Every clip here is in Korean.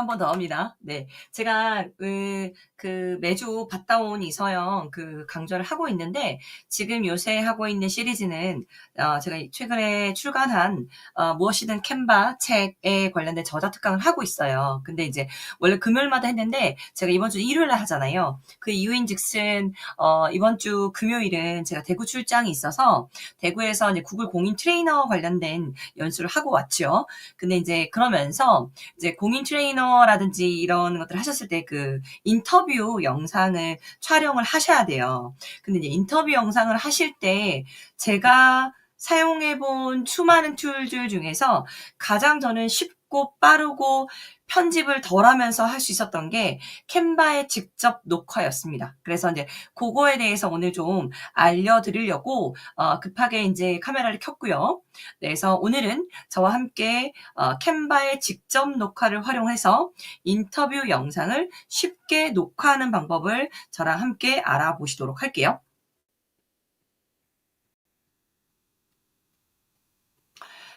한 번 더 합니다. 네. 제가, 그, 그 매주 봤다 온 이서영 그 강좌를 하고 있는데, 지금 요새 하고 있는 시리즈는, 어, 제가 최근에 출간한, 어, 무엇이든 캔바 책에 관련된 저자 특강을 하고 있어요. 근데 이제, 원래 금요일마다 했는데, 제가 이번 주 일요일에 하잖아요. 그 이유인 즉슨, 어, 이번 주 금요일은 제가 대구 출장이 있어서, 대구에서 이제 구글 공인 트레이너 관련된 연수를 하고 왔죠. 근데 이제 그러면서 이제 공인 트레이너 라든지 이런 것들을 하셨을 때 그 인터뷰 영상을 촬영을 하셔야 돼요. 근데 이제 인터뷰 영상을 하실 때 제가 사용해 본 수많은 툴들 중에서 가장 저는 쉽고 빠르고 편집을 덜 하면서 할 수 있었던 게 캔바의 직접 녹화였습니다. 그래서 이제 그거에 대해서 오늘 좀 알려드리려고 어, 급하게 이제 카메라를 켰고요. 네, 그래서 오늘은 저와 함께 어, 캔바의 직접 녹화를 활용해서 인터뷰 영상을 쉽게 녹화하는 방법을 저랑 함께 알아보시도록 할게요.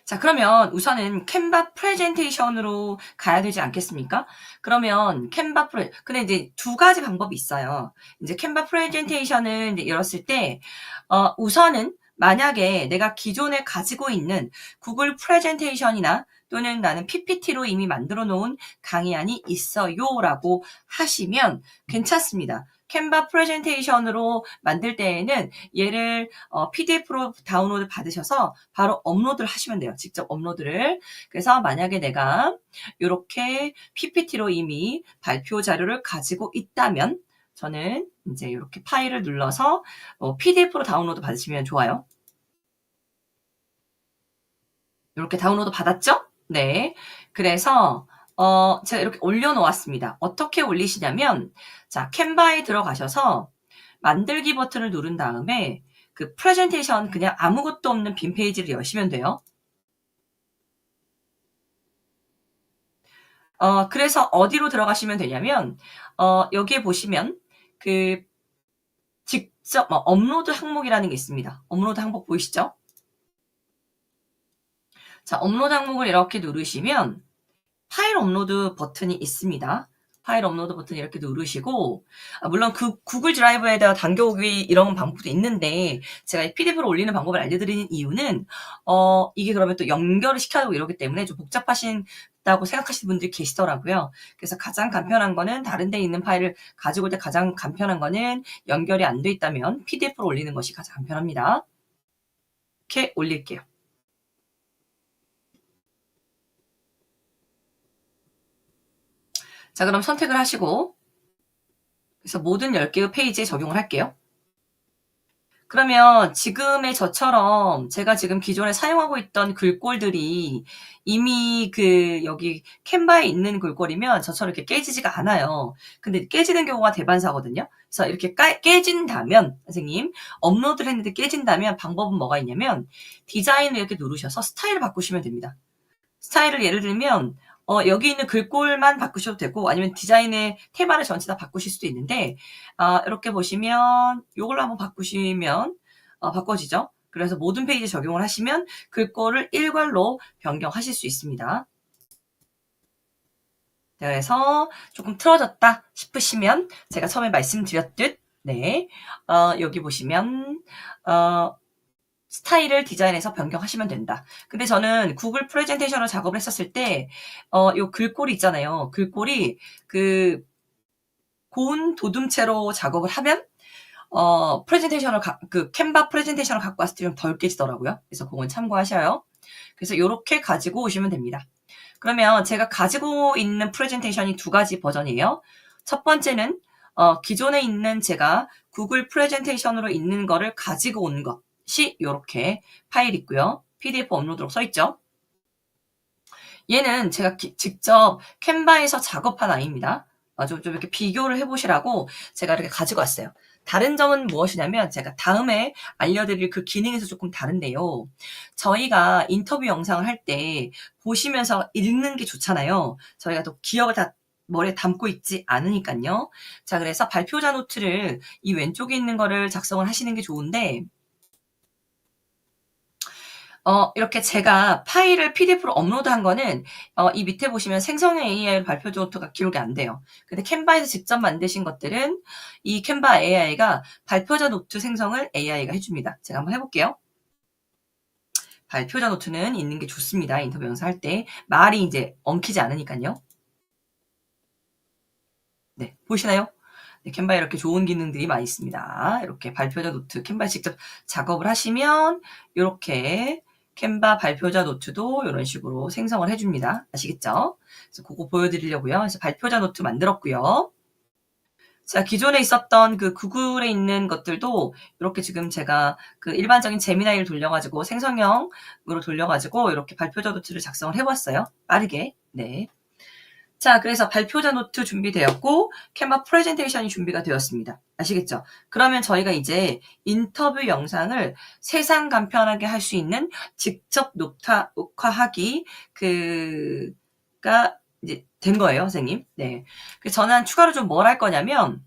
자, 그러면 우선은 캔바 프레젠테이션으로 가야 되지 않겠습니까? 그러면 캔바 프레, 근데 이제 두 가지 방법이 있어요. 이제 캔바 프레젠테이션을 이제 열었을 때, 어, 우선은 만약에 내가 기존에 가지고 있는 구글 프레젠테이션이나 또는 나는 PPT로 이미 만들어 놓은 강의안이 있어요 라고 하시면 괜찮습니다. 캔바 프레젠테이션으로 만들 때에는 얘를 어, PDF로 다운로드 받으셔서 바로 업로드를 하시면 돼요. 직접 업로드를. 그래서 만약에 내가 이렇게 PPT로 이미 발표 자료를 가지고 있다면 저는 이제 이렇게 파일을 눌러서 어, PDF로 다운로드 받으시면 좋아요. 이렇게 다운로드 받았죠? 네. 그래서 어, 제가 이렇게 올려놓았습니다. 어떻게 올리시냐면, 자, 캔바에 들어가셔서 만들기 버튼을 누른 다음에 그 프레젠테이션 그냥 아무것도 없는 빈 페이지를 여시면 돼요. 어, 그래서 어디로 들어가시면 되냐면, 어, 여기에 보시면 그 직접 뭐, 업로드 항목이라는 게 있습니다. 업로드 항목 보이시죠? 자, 업로드 항목을 이렇게 누르시면 파일 업로드 버튼이 있습니다. 파일 업로드 버튼 이렇게 누르시고 아, 물론 그 구글 드라이브에다가 당겨오기 이런 방법도 있는데 제가 PDF로 올리는 방법을 알려드리는 이유는 어 이게 그러면 또 연결을 시켜야 되고 이러기 때문에 좀 복잡하신다고 생각하시는 분들이 계시더라고요. 그래서 가장 간편한 거는 다른 데 있는 파일을 가지고 올 때 가장 간편한 거는 연결이 안 돼 있다면 PDF로 올리는 것이 가장 간편합니다. 이렇게 올릴게요. 자, 그럼 선택을 하시고 그래서 모든 10개의 페이지에 적용을 할게요. 그러면 지금의 저처럼 제가 지금 기존에 사용하고 있던 글꼴들이 이미 그 여기 캔바에 있는 글꼴이면 저처럼 이렇게 깨지지가 않아요. 근데 깨지는 경우가 대반사거든요. 그래서 이렇게 까, 깨진다면 선생님 업로드를 했는데 깨진다면 방법은 뭐가 있냐면 디자인을 이렇게 누르셔서 스타일을 바꾸시면 됩니다. 스타일을 예를 들면 어, 여기 있는 글꼴만 바꾸셔도 되고 아니면 디자인의 테마를 전체 다 바꾸실 수도 있는데 아, 이렇게 보시면 이걸로 한번 바꾸시면 어, 바꿔지죠. 그래서 모든 페이지에 적용을 하시면 글꼴을 일괄로 변경하실 수 있습니다. 그래서 조금 틀어졌다 싶으시면 제가 처음에 말씀드렸듯 네 어, 여기 보시면 어, 스타일을 디자인해서 변경하시면 된다. 근데 저는 구글 프레젠테이션을 작업을 했었을 때, 어, 요 글꼴이 있잖아요. 글꼴이 그 고운 도둠체로 작업을 하면, 어, 프레젠테이션을, 가, 그 캔바 프레젠테이션을 갖고 왔을 때 좀 덜 깨지더라고요. 그래서 그건 참고하셔요. 그래서 이렇게 가지고 오시면 됩니다. 그러면 제가 가지고 있는 프레젠테이션이 두 가지 버전이에요. 첫 번째는, 어, 기존에 있는 제가 구글 프레젠테이션으로 있는 거를 가지고 온 것. 시 이렇게 파일 있고요. PDF 업로드로 써 있죠. 얘는 제가 기, 직접 캔바에서 작업한 아이입니다. 아, 좀, 좀 이렇게 비교를 해보시라고 제가 이렇게 가지고 왔어요. 다른 점은 무엇이냐면 제가 다음에 알려드릴 그 기능에서 조금 다른데요. 저희가 인터뷰 영상을 할 때 보시면서 읽는 게 좋잖아요. 저희가 또 기억을 다 머리에 담고 있지 않으니까요. 자, 그래서 발표자 노트를 이 왼쪽에 있는 거를 작성을 하시는 게 좋은데 어, 이렇게 제가 파일을 PDF로 업로드한 거는 어, 이 밑에 보시면 생성형 AI 발표 노트가 기록이 안 돼요. 근데 캔바에서 직접 만드신 것들은 이 캔바 AI가 발표자 노트 생성을 AI가 해줍니다. 제가 한번 해볼게요. 발표자 노트는 있는 게 좋습니다. 인터뷰 영상 할 때. 말이 이제 엉키지 않으니까요. 네, 보시나요? 네, 캔바에 이렇게 좋은 기능들이 많이 있습니다. 이렇게 발표자 노트, 캔바에 직접 작업을 하시면 이렇게 캔바 발표자 노트도 이런 식으로 생성을 해줍니다. 아시겠죠? 그래서 그거 보여드리려고요. 그래서 발표자 노트 만들었고요. 자, 기존에 있었던 그 구글에 있는 것들도 이렇게 지금 제가 그 일반적인 제미나이를 돌려가지고 생성형으로 돌려가지고 이렇게 발표자 노트를 작성을 해봤어요. 빠르게. 네. 자, 그래서 발표자 노트 준비되었고 캔바 프레젠테이션이 준비가 되었습니다. 아시겠죠? 그러면 저희가 이제 인터뷰 영상을 세상 간편하게 할 수 있는 직접 녹화, 녹화하기 그가 이제 된 거예요, 선생님. 네. 그래서 저는 추가로 좀 뭘 할 거냐면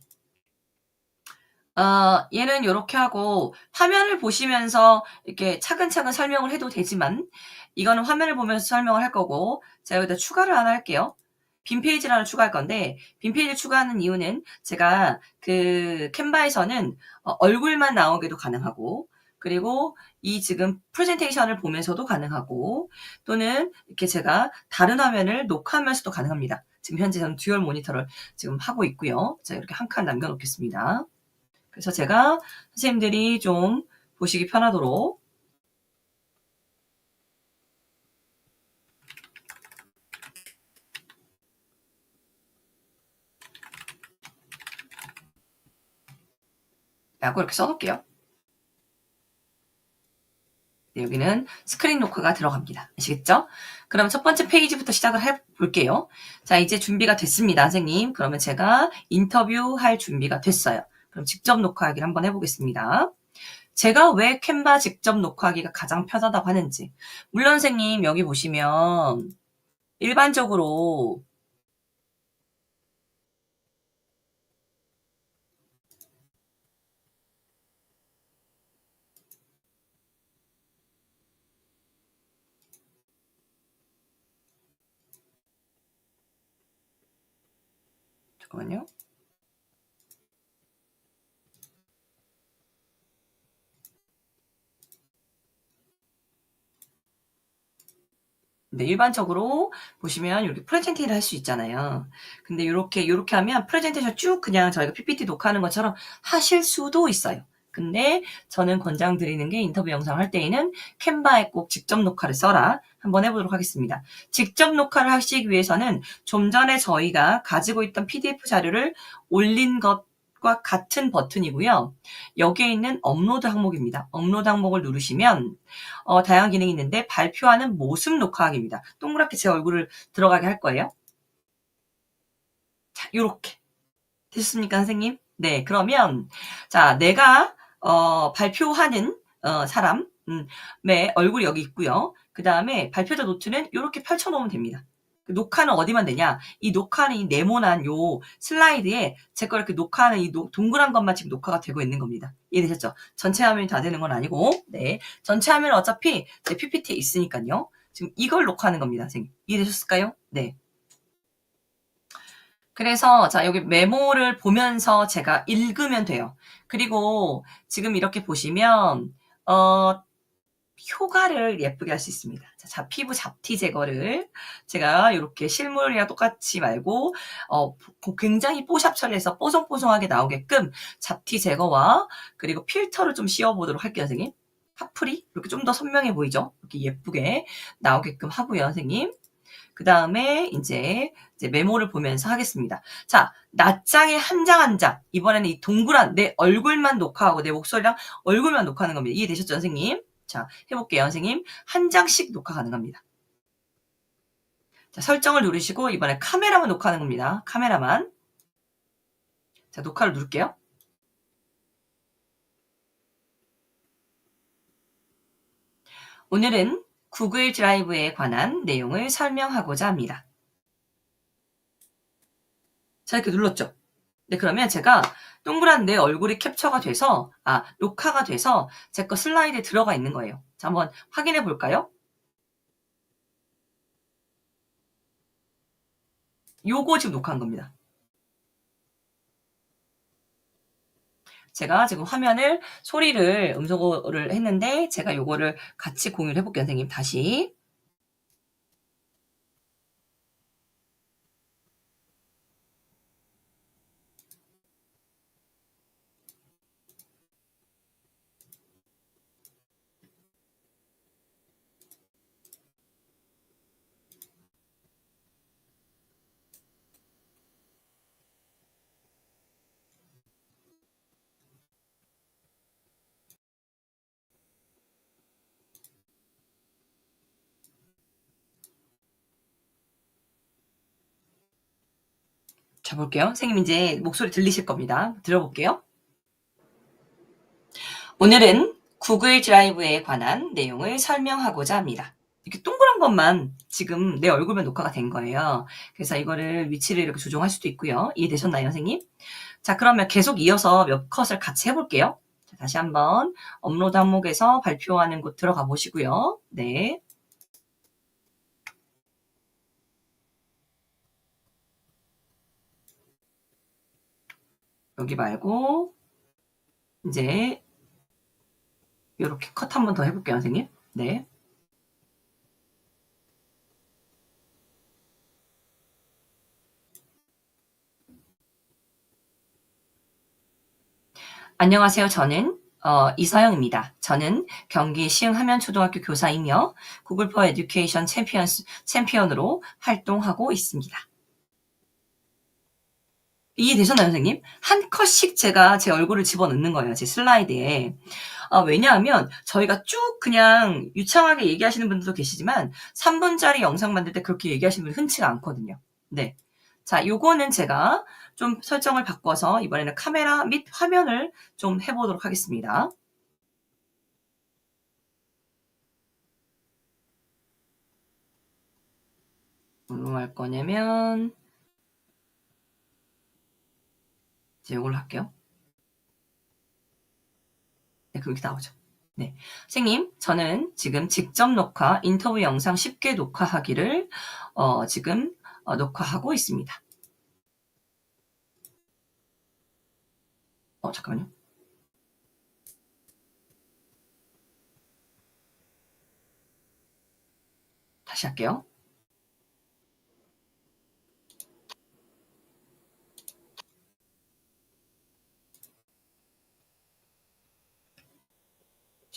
어, 얘는 이렇게 하고 화면을 보시면서 이렇게 차근차근 설명을 해도 되지만 이거는 화면을 보면서 설명을 할 거고 제가 여기다 추가를 하나 할게요. 빈 페이지를 하나 추가할 건데 빈 페이지를 추가하는 이유는 제가 그 캔바에서는 어, 얼굴만 나오게도 가능하고 그리고 이 지금 프레젠테이션을 보면서도 가능하고 또는 이렇게 제가 다른 화면을 녹화하면서도 가능합니다. 지금 현재 저는 듀얼 모니터를 지금 하고 있고요. 자 이렇게 한 칸 남겨놓겠습니다. 그래서 제가 선생님들이 좀 보시기 편하도록 라고 이렇게 써놓을게요. 네, 여기는 스크린 녹화가 들어갑니다. 아시겠죠? 그럼 첫 번째 페이지부터 시작을 해볼게요. 자, 이제 준비가 됐습니다, 선생님. 그러면 제가 인터뷰할 준비가 됐어요. 그럼 직접 녹화하기를 한번 해보겠습니다. 제가 왜 캔바 직접 녹화하기가 가장 편하다고 하는지. 물론 선생님, 여기 보시면 일반적으로 잠깐만요. 네, 일반적으로 보시면 이렇게 프레젠테이를 할수 있잖아요. 근데 이렇게 이렇게 하면 프레젠테이션 쭉 그냥 저희가 PPT 녹화하는 것처럼 하실 수도 있어요. 근데 저는 권장드리는 게 인터뷰 영상 할 때에는 캔바에 꼭 직접 녹화를 써라. 한번 해보도록 하겠습니다. 직접 녹화를 하시기 위해서는 좀 전에 저희가 가지고 있던 PDF 자료를 올린 것과 같은 버튼이고요. 여기에 있는 업로드 항목입니다. 업로드 항목을 누르시면 어, 다양한 기능이 있는데 발표하는 모습 녹화하기입니다. 동그랗게 제 얼굴을 들어가게 할 거예요. 자, 요렇게. 되셨습니까, 선생님? 네, 그러면 자, 내가 어, 발표하는 어, 사람의 음, 얼굴이 여기 있고요. 그 다음에 발표자 노트는 이렇게 펼쳐놓으면 됩니다. 그 녹화는 어디만 되냐? 이 녹화는 이 네모난 요 슬라이드에 제 거 이렇게 녹화하는 이 노, 동그란 것만 지금 녹화가 되고 있는 겁니다. 이해되셨죠? 전체 화면이 다 되는 건 아니고, 네. 전체 화면은 어차피 제 PPT에 있으니까요. 지금 이걸 녹화하는 겁니다, 선생님. 이해되셨을까요? 네. 그래서 자 여기 메모를 보면서 제가 읽으면 돼요. 그리고 지금 이렇게 보시면 어 효과를 예쁘게 할 수 있습니다. 자, 피부 잡티 제거를 제가 이렇게 실물이랑 똑같이 말고 어, 굉장히 뽀샵 처리해서 뽀송뽀송하게 나오게끔 잡티 제거와 그리고 필터를 좀 씌워보도록 할게요, 선생님. 파풀이 이렇게 좀 더 선명해 보이죠? 이렇게 예쁘게 나오게끔 하고요, 선생님. 그 다음에 이제, 이제 메모를 보면서 하겠습니다. 자, 낱장에 한장 한 장. 이번에는 이 동그란 내 얼굴만 녹화하고 내 목소리랑 얼굴만 녹화하는 겁니다. 이해되셨죠, 선생님? 자, 해볼게요, 선생님. 한 장씩 녹화 가능합니다. 자, 설정을 누르시고 이번에 카메라만 녹화하는 겁니다. 카메라만. 자, 녹화를 누를게요. 오늘은 구글 드라이브에 관한 내용을 설명하고자 합니다. 자, 이렇게 눌렀죠? 네, 그러면 제가 동그란 내 얼굴이 캡처가 돼서, 아, 녹화가 돼서 제 거 슬라이드에 들어가 있는 거예요. 자, 한번 확인해 볼까요? 요거 지금 녹화한 겁니다. 제가 지금 화면을 소리를 음소거를 했는데 제가 요거를 같이 공유를 해볼게요, 선생님. 다시. 자, 볼게요. 선생님 이제 목소리 들리실 겁니다. 들어볼게요. 오늘은 구글 드라이브에 관한 내용을 설명하고자 합니다. 이렇게 동그란 것만 지금 내 얼굴만 녹화가 된 거예요. 그래서 이거를 위치를 이렇게 조정할 수도 있고요. 이해되셨나요, 선생님? 자, 그러면 계속 이어서 몇 컷을 같이 해볼게요. 자, 다시 한번 업로드 항목에서 발표하는 곳 들어가 보시고요. 네. 여기 말고 이제 이렇게 컷 한 번 더 해볼게요, 선생님. 네. 안녕하세요. 저는 어, 이서영입니다. 저는 경기 시흥하면 초등학교 교사이며 구글 포 에듀케이션 챔피언, 챔피언으로 활동하고 있습니다. 이해되셨나요, 선생님? 한 컷씩 제가 제 얼굴을 집어넣는 거예요. 제 슬라이드에. 어, 왜냐하면 저희가 쭉 그냥 유창하게 얘기하시는 분들도 계시지만 3분짜리 영상 만들 때 그렇게 얘기하시는 분이 흔치가 않거든요. 네. 자, 요거는 제가 좀 설정을 바꿔서 이번에는 카메라 및 화면을 좀 해보도록 하겠습니다. 뭘로 할 거냐면 이제 이걸로 할게요. 네, 그렇게 나오죠. 네. 선생님, 저는 지금 직접 녹화, 인터뷰 영상 쉽게 녹화하기를, 어, 지금, 어, 녹화하고 있습니다. 어, 잠깐만요. 다시 할게요.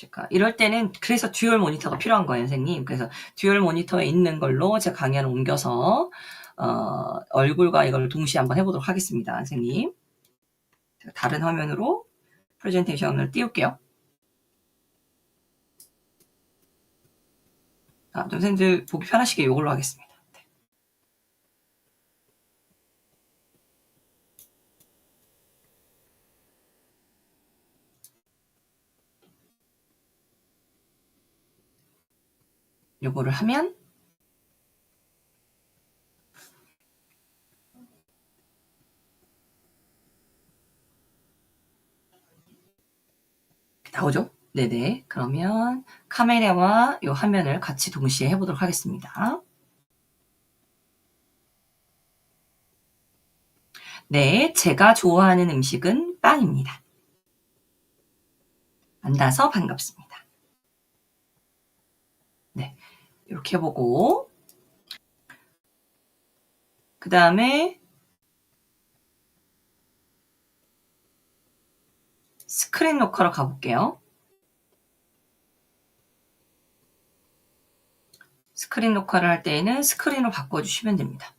제가 이럴 때는 그래서 듀얼 모니터가 필요한 거예요, 선생님. 그래서 듀얼 모니터에 있는 걸로 제가 강연을 옮겨서 어, 얼굴과 이걸 동시에 한번 해보도록 하겠습니다, 선생님. 다른 화면으로 프레젠테이션을 띄울게요. 아, 선생님들 보기 편하시게 이걸로 하겠습니다. 요거를 하면 나오죠? 네네. 그러면 카메라와 이 화면을 같이 동시에 해보도록 하겠습니다. 네, 제가 좋아하는 음식은 빵입니다. 만나서 반갑습니다. 네, 이렇게 해보고 그 다음에 스크린 녹화로 가볼게요. 스크린 녹화를 할 때에는 스크린으로 바꿔주시면 됩니다.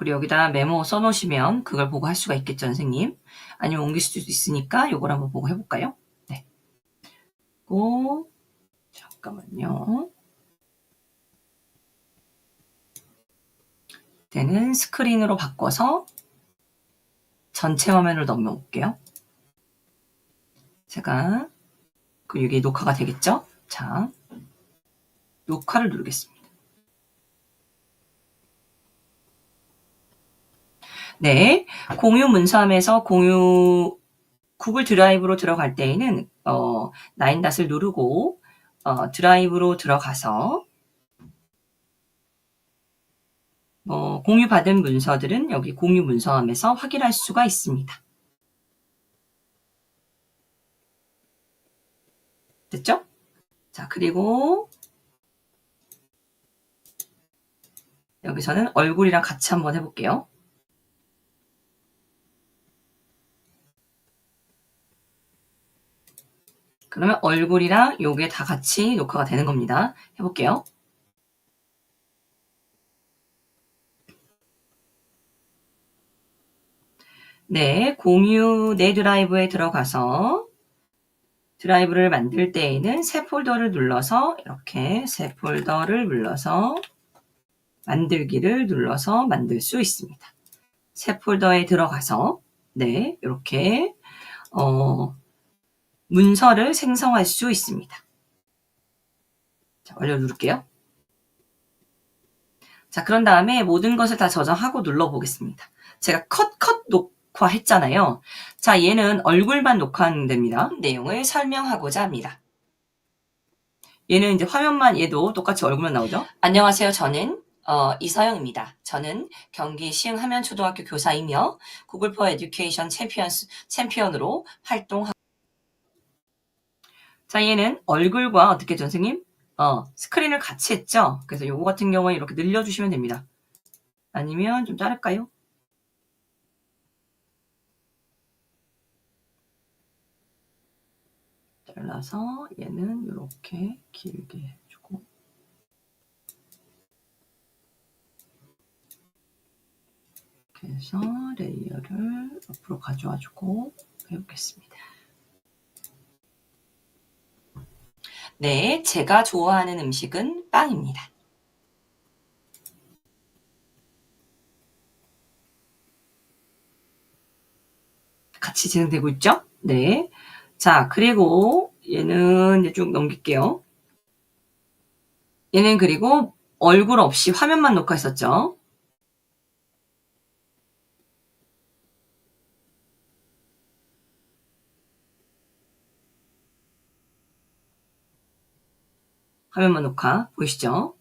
그리고 여기다 메모 써놓으시면 그걸 보고 할 수가 있겠죠, 선생님. 아니면 옮길 수도 있으니까 이걸 한번 보고 해볼까요? 네. 고 잠깐만요. 때는 스크린으로 바꿔서 전체 화면을 넘겨볼게요. 제가 그럼 이게 녹화가 되겠죠? 자, 녹화를 누르겠습니다. 네, 공유 문서함에서 공유 구글 드라이브로 들어갈 때에는 어, 나인닷을 누르고 어, 드라이브로 들어가서 어, 공유받은 문서들은 여기 공유 문서함에서 확인할 수가 있습니다. 됐죠? 자, 그리고 여기서는 얼굴이랑 같이 한번 해볼게요. 그러면 얼굴이랑 요게 다 같이 녹화가 되는 겁니다. 해볼게요. 네, 공유 내 드라이브에 들어가서 드라이브를 만들 때에는 새 폴더를 눌러서 이렇게 새 폴더를 눌러서 만들기를 눌러서 만들 수 있습니다. 새 폴더에 들어가서 네, 이렇게 어, 문서를 생성할 수 있습니다. 자, 완료 누를게요. 자, 그런 다음에 모든 것을 다 저장하고 눌러보겠습니다. 제가 컷, 컷 녹화했잖아요. 자, 얘는 얼굴만 녹화하는 됩니다. 내용을 설명하고자 합니다. 얘는 이제 화면만 얘도 똑같이 얼굴만 나오죠. 안녕하세요. 저는 어, 이서영입니다. 저는 경기 시흥하면 초등학교 교사이며 구글 포 에듀케이션 챔피언, 챔피언으로 활동하고 자, 얘는 얼굴과 어떻게 전 선생님? 어, 스크린을 같이 했죠? 그래서 요거 같은 경우에 이렇게 늘려주시면 됩니다. 아니면 좀 자를까요? 잘라서 얘는 이렇게 길게 해주고 이렇게 해서 레이어를 앞으로 가져와주고 해보겠습니다. 네, 제가 좋아하는 음식은 빵입니다. 같이 진행되고 있죠? 네. 자, 그리고 얘는 이제 쭉 넘길게요. 얘는 그리고 얼굴 없이 화면만 녹화했었죠. 화면만 녹화 보이시죠?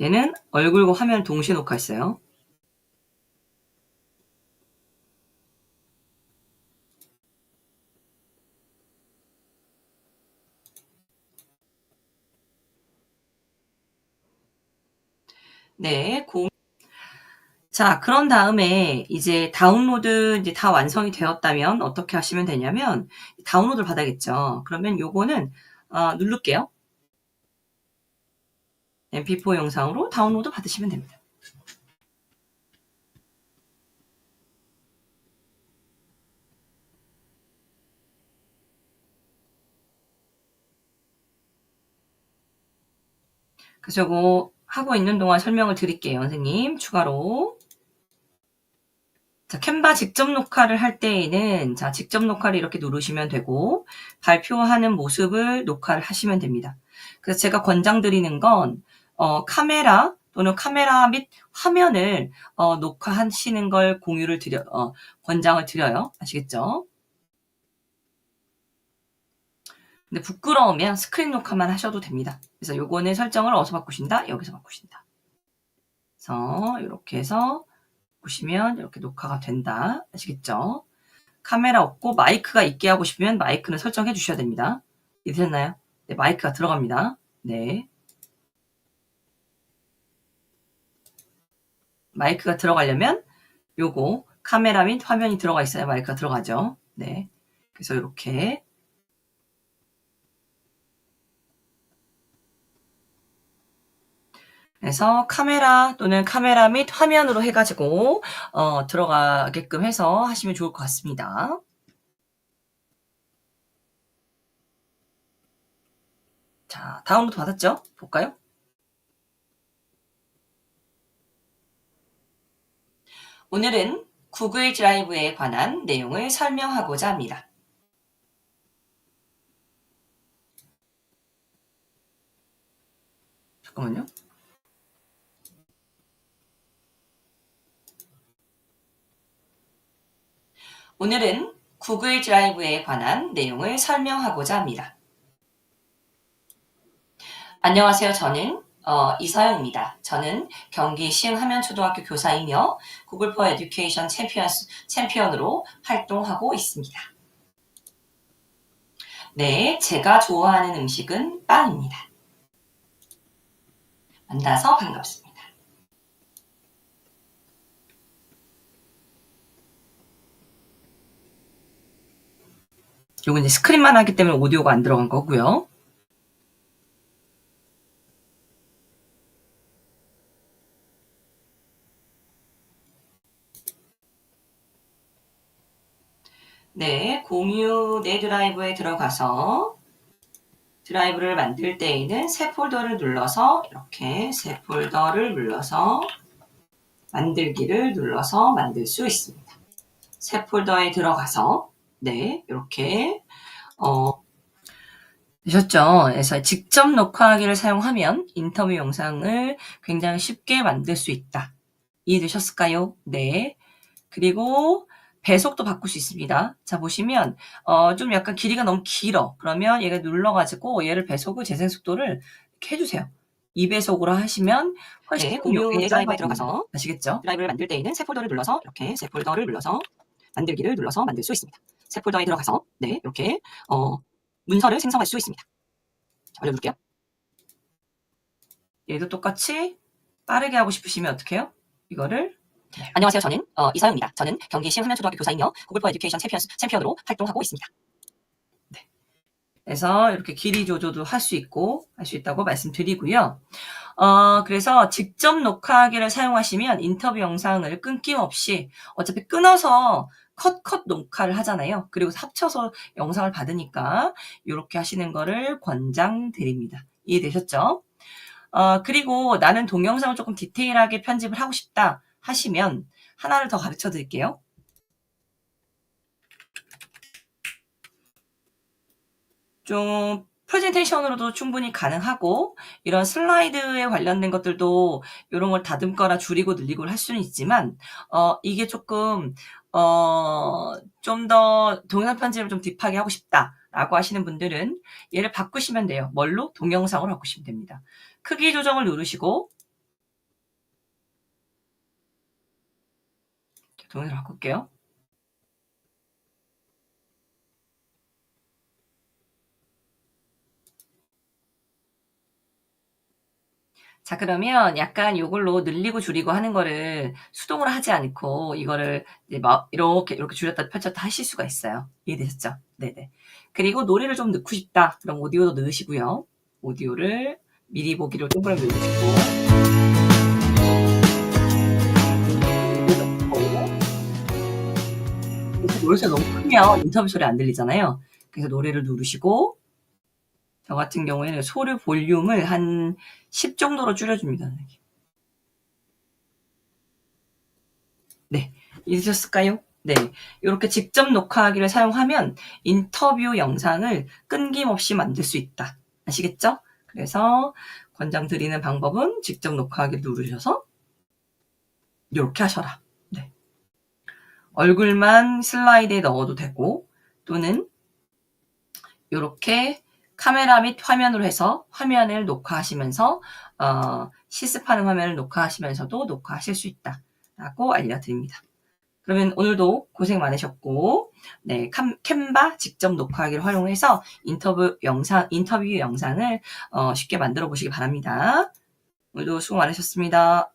얘는 얼굴과 화면 동시에 녹화했어요. 네, 공 자, 그런 다음에 이제 다운로드 이제 다 완성이 되었다면 어떻게 하시면 되냐면 다운로드를 받아야겠죠. 그러면 요거는 어, 누를게요. mp4 영상으로 다운로드 받으시면 됩니다. 그래서 하고 있는 동안 설명을 드릴게요, 선생님. 추가로. 자, 캔바 직접 녹화를 할 때에는 자, 직접 녹화를 이렇게 누르시면 되고 발표하는 모습을 녹화를 하시면 됩니다. 그래서 제가 권장드리는 건 어, 카메라 또는 카메라 및 화면을 어, 녹화하시는 걸 공유를 드려 어, 권장을 드려요. 아시겠죠? 근데 부끄러우면 스크린 녹화만 하셔도 됩니다. 그래서 요거는 설정을 어디서 바꾸신다? 여기서 바꾸신다. 그래서 이렇게 해서 보시면 이렇게 녹화가 된다. 아시겠죠? 카메라 없고 마이크가 있게 하고 싶으면 마이크는 설정해 주셔야 됩니다. 이해됐나요? 네, 마이크가 들어갑니다. 네. 마이크가 들어가려면 요거 카메라 및 화면이 들어가 있어야 마이크가 들어가죠. 네. 그래서 이렇게 그래서 카메라 또는 카메라 및 화면으로 해가지고 어, 들어가게끔 해서 하시면 좋을 것 같습니다. 자, 다운로드 받았죠? 볼까요? 오늘은 구글 드라이브에 관한 내용을 설명하고자 합니다. 잠깐만요. 오늘은 구글 드라이브에 관한 내용을 설명하고자 합니다. 안녕하세요. 저는 어, 이서영입니다. 저는 경기 시흥하면초등학교 교사이며 구글 포 에듀케이션 챔피언, 챔피언으로 활동하고 있습니다. 네, 제가 좋아하는 음식은 빵입니다. 만나서 반갑습니다. 요건 이제 스크린만 하기 때문에 오디오가 안 들어간 거고요. 네, 공유 내 드라이브에 들어가서 드라이브를 만들 때에는 새 폴더를 눌러서 이렇게 새 폴더를 눌러서 만들기를 눌러서 만들 수 있습니다. 새 폴더에 들어가서 네, 이렇게 어 되셨죠? 그래서 직접 녹화하기를 사용하면 인터뷰 영상을 굉장히 쉽게 만들 수 있다. 이해되셨을까요? 네. 그리고 배속도 바꿀 수 있습니다. 자, 보시면, 어, 좀 약간 길이가 너무 길어. 그러면 얘가 눌러가지고 얘를 배속을 재생 속도를 이렇게 해주세요. 2배속으로 하시면 훨씬 네, 공유 예, 드라이브에 들어가서 아시겠죠? 드라이브를 만들 때에는 새 폴더를 눌러서 이렇게 새 폴더를 눌러서 만들기를 눌러서 만들 수 있습니다. 새 폴더에 들어가서 네 이렇게 어, 문서를 생성할 수 있습니다. 자, 올려볼게요. 얘도 똑같이 빠르게 하고 싶으시면 어떻게 해요? 이거를 안녕하세요. 저는 어, 이사영입니다. 저는 경기 시흥하면초등학교 교사이며 구글 포 에듀케이션 챔피언, 챔피언으로 활동하고 있습니다. 해서 이렇게 길이 조절도 할 수 있고 할 수 있다고 말씀드리고요. 어, 그래서 직접 녹화하기를 사용하시면 인터뷰 영상을 끊김없이 어차피 끊어서 컷, 컷 녹화를 하잖아요. 그리고 합쳐서 영상을 받으니까 이렇게 하시는 거를 권장드립니다. 이해되셨죠? 어, 그리고 나는 동영상을 조금 디테일하게 편집을 하고 싶다 하시면 하나를 더 가르쳐 드릴게요. 좀 프레젠테이션으로도 충분히 가능하고 이런 슬라이드에 관련된 것들도 이런 걸 다듬거나 줄이고 늘리고 할 수는 있지만 어 이게 조금 어 좀 더 동영상 편집을 좀 딥하게 하고 싶다라고 하시는 분들은 얘를 바꾸시면 돼요. 뭘로? 동영상으로 바꾸시면 됩니다. 크기 조정을 누르시고 동영상 바꿀게요. 자, 그러면 약간 요걸로 늘리고 줄이고 하는 거를 수동으로 하지 않고 이거를 이렇게 이렇게 줄였다 펼쳤다 하실 수가 있어요. 이해되셨죠? 네네. 그리고 노래를 좀 넣고 싶다. 그럼 오디오도 넣으시고요. 오디오를 미리 보기로 동그라미 누르시고 노래가 너무 크면 인터뷰 소리 안 들리잖아요. 그래서 노래를 누르시고 저 같은 경우에는 소리 볼륨을 한 10 정도로 줄여줍니다. 네. 잊으셨을까요? 네. 이렇게 직접 녹화하기를 사용하면 인터뷰 영상을 끊김없이 만들 수 있다. 아시겠죠? 그래서 권장드리는 방법은 직접 녹화하기를 누르셔서 이렇게 하셔라. 네. 얼굴만 슬라이드에 넣어도 되고 또는 이렇게 카메라 및 화면으로 해서 화면을 녹화하시면서 어, 실습하는 화면을 녹화하시면서도 녹화하실 수 있다라고 알려드립니다. 그러면 오늘도 고생 많으셨고, 네, 캄, 캔바 직접 녹화하기를 활용해서 인터뷰 영상, 인터뷰 영상을 어, 쉽게 만들어 보시기 바랍니다. 오늘도 수고 많으셨습니다.